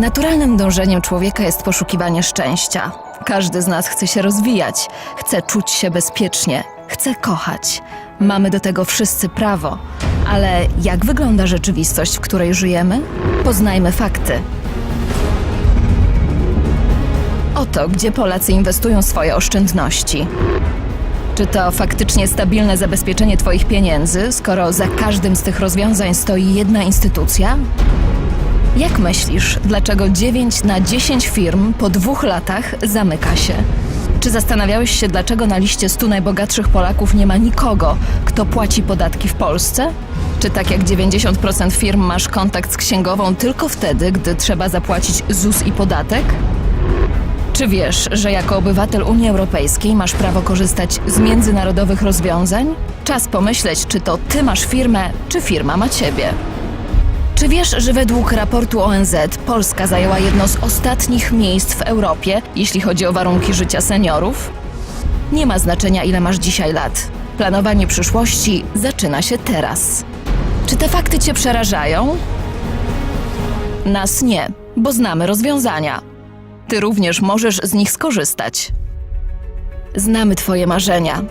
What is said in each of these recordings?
Naturalnym dążeniem człowieka jest poszukiwanie szczęścia. Każdy z nas chce się rozwijać, chce czuć się bezpiecznie, chce kochać. Mamy do tego wszyscy prawo. Ale jak wygląda rzeczywistość, w której żyjemy? Poznajmy fakty. Oto, gdzie Polacy inwestują swoje oszczędności. Czy to faktycznie stabilne zabezpieczenie Twoich pieniędzy, skoro za każdym z tych rozwiązań stoi jedna instytucja? Jak myślisz, dlaczego 9 na 10 firm po dwóch latach zamyka się? Czy zastanawiałeś się, dlaczego na liście 100 najbogatszych Polaków nie ma nikogo, kto płaci podatki w Polsce? Czy tak jak 90% firm masz kontakt z księgową tylko wtedy, gdy trzeba zapłacić ZUS i podatek? Czy wiesz, że jako obywatel Unii Europejskiej masz prawo korzystać z międzynarodowych rozwiązań? Czas pomyśleć, czy to ty masz firmę, czy firma ma ciebie. Czy wiesz, że według raportu ONZ Polska zajęła jedno z ostatnich miejsc w Europie, jeśli chodzi o warunki życia seniorów? Nie ma znaczenia, ile masz dzisiaj lat. Planowanie przyszłości zaczyna się teraz. Czy te fakty cię przerażają? Nas nie, bo znamy rozwiązania. Ty również możesz z nich skorzystać. Znamy Twoje marzenia,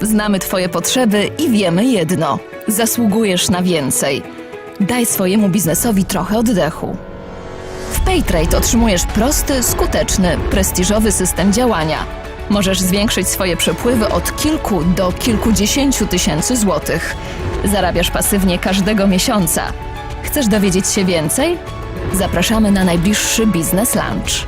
znamy Twoje potrzeby i wiemy jedno: zasługujesz na więcej. Daj swojemu biznesowi trochę oddechu. W Paytrade otrzymujesz prosty, skuteczny, prestiżowy system działania. Możesz zwiększyć swoje przepływy od kilku do kilkudziesięciu tysięcy złotych. Zarabiasz pasywnie każdego miesiąca. Chcesz dowiedzieć się więcej? Zapraszamy na najbliższy biznes lunch.